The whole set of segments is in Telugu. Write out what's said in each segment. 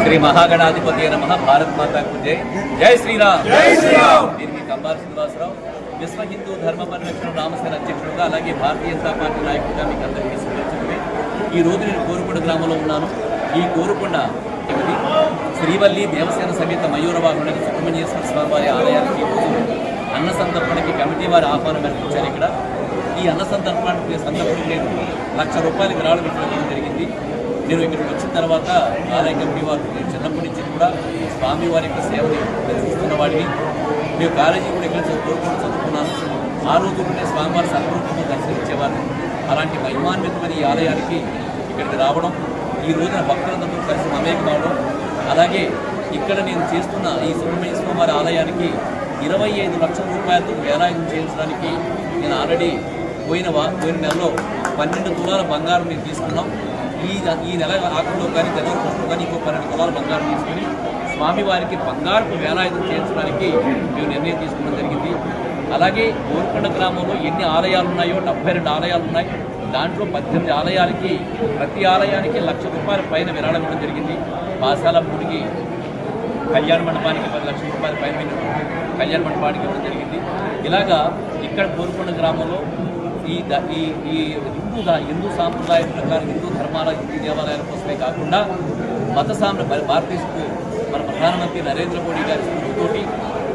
శ్రీ మహాగణాధిపతి నమ భారత్ మాతాకు జై. జై శ్రీరామ్. దీనికి కంబాల శ్రీనివాసరావు విశ్వ హిందూ ధర్మ పరిరక్షణ రామసేన అధ్యక్షుడుగా అలాగే భారతీయ జనతా పార్టీ నాయకుడిగా మీకు అందరికీ సుపరిచితమే ఈ రోజు నేను కోరుకొండ గ్రామంలో ఉన్నాను. ఈ కోరుకొండ శ్రీవల్లి దేవసేన సమేత మయూరవాహన సుబ్రహ్మణ్యేశ్వర స్వామి వారి ఆలయానికి రోజు అన్న సంతర్పణకి కమిటీ వారి ఆహ్వానం వచ్చారు ఇక్కడ. ఈ అన్న సంతర్పణకి సందర్భంగా నేను లక్ష రూపాయలు విరాళం ఇవ్వడం జరిగింది. నేను ఇక్కడికి వచ్చిన తర్వాత ఆలయ కమిటీ వారు నేను చిన్నప్పటి నుంచి కూడా స్వామి వారి యొక్క సేవని చూస్తున్న వాడిని. మేము కాలేజీ కూడా ఇక్కడ చదువుకుంటూ చదువుకున్నాను. ఆ రోజు కూడా స్వామివారి సర్వరూపంగా దర్శనించేవారు అలాంటి మహిమాన్వితమైన ఈ ఆలయానికి ఇక్కడికి రావడం ఈ రోజున భక్తులందరూ కలిసి మమేక కావడం అలాగే ఇక్కడ నేను చేస్తున్న ఈ సుబ్రహ్మణ్య స్వామివారి ఆలయానికి ఇరవై ఐదు లక్షల రూపాయలతో వేలాయుధం చేయించడానికి నేను ఆల్రెడీ పోయిన వా పోయిన నెలలో పన్నెండు తులాల బంగారం నేను తీసుకున్నాం. ఈ ఈ నెల ఆఖరిలో కానీ జనవరి ఫస్ట్లో కానీ ఇంకో పన్నెండు తులాల బంగారం తీసుకుని స్వామివారికి బంగారపు వేలాయుధం చేయించడానికి మేము నిర్ణయం తీసుకోవడం జరిగింది. అలాగే గోల్కొండ గ్రామంలో ఎన్ని ఆలయాలు ఉన్నాయో డెబ్బై రెండు ఆలయాలు ఉన్నాయి దాంట్లో పద్దెనిమిది ఆలయాలకి ప్రతి ఆలయానికి లక్ష రూపాయల పైన విరాళం ఇవ్వడం జరిగింది. పాసాల పూడికి కళ్యాణ మండపానికి పది లక్షల రూపాయల పైన కళ్యాణ మండపానికి ఇవ్వడం జరిగింది. ఇలాగా ఇక్కడ కోరుకొండ గ్రామంలో ఈ ఈ ఈ హిందూ హిందూ సాంప్రదాయం ప్రకారం హిందూ ధర్మాల హిందూ దేవాలయాల కోసమే కాకుండా మత సాంప్ర భారతదేశపు మన ప్రధానమంత్రి నరేంద్ర మోడీ గారి స్ఫూర్తితోటి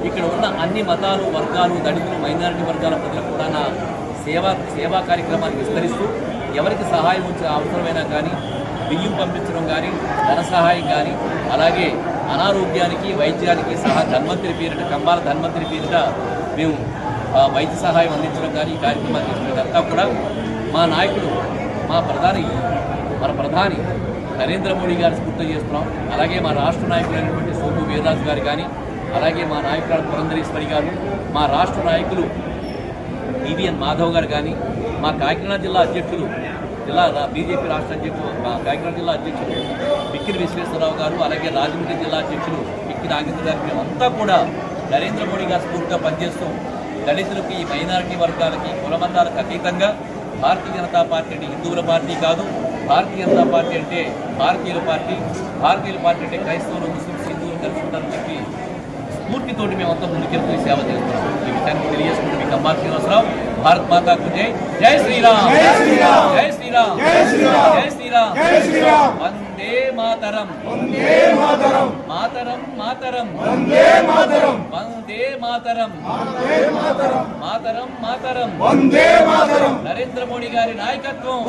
ఇక్కడ ఉన్న అన్ని మతాలు వర్గాలు దళితులు మైనారిటీ వర్గాల ప్రజలకు కూడా నా సేవా సేవా కార్యక్రమాన్ని విస్తరిస్తూ ఎవరికి సహాయం వచ్చే అవసరమైనా కానీ బియ్యం పంపించడం కానీ ధన సహాయం కానీ అలాగే అనారోగ్యానికి వైద్యానికి సహా ధన్వంతరి పేరిట కంబాల ధన్వంతరి పేరిట మేము వైద్య సహాయం అందించడం కానీ ఈ కార్యక్రమాన్ని చేస్తున్నదంతా కూడా మా నాయకుడు మా ప్రధాని మన ప్రధాని నరేంద్ర మోడీ గారి స్ఫూర్తి చేస్తున్నాం. అలాగే మా రాష్ట్ర నాయకులైనటువంటి సోము వీర్రాజు గారు కానీ అలాగే మా నాయకురాలు పురంధరేశ్వరి గారు మా రాష్ట్ర నాయకులు డివిఎన్ మాధవ్ గారు కానీ మా కాకినాడ జిల్లా అధ్యక్షులు జిల్లా బీజేపీ రాష్ట్ర అధ్యక్షులు మా కాకినాడ జిల్లా అధ్యక్షులు బిక్కిరి విశ్వేశ్వరరావు గారు అలాగే రాజమండ్రి జిల్లా అధ్యక్షులు బిక్కి నాగేంద్ర గారు మేమంతా కూడా నరేంద్ర మోడీ గారి స్ఫూర్తిగా పనిచేస్తూ దళితులకి మైనారిటీ వర్గాలకి కులబంధాలకు అతీతంగా భారతీయ జనతా పార్టీ అంటే హిందువుల పార్టీ కాదు. భారతీయ జనతా పార్టీ అంటే భారతీయుల పార్టీ. భారతీయుల పార్టీ అంటే క్రైస్తవులు ముస్లింస్ హిందువులు కలిసి ఉంటారని చెప్పి స్ఫూర్తితోటి మేమంతా ముందుకెళ్తూ ఈ సేవ చేస్తున్నాం ఈ విషయాన్ని తెలియజేసుకుంటూ మీ కంబాల్ శ్రీనివాసరావు. భారత్ మాతాకు జై. జై శ్రీరామ్. జై శ్రీరామ్. జై శ్రీరామ్. జై శ్రీరామ్. జై శ్రీరామ్. జై శ్రీరామ్. వందే మాతరం. వందే మాతరం. మాతరం మాతరం. వందే మాతరం. మాతరం మాతరం. నరేంద్ర మోడీ గారి నాయకత్వం.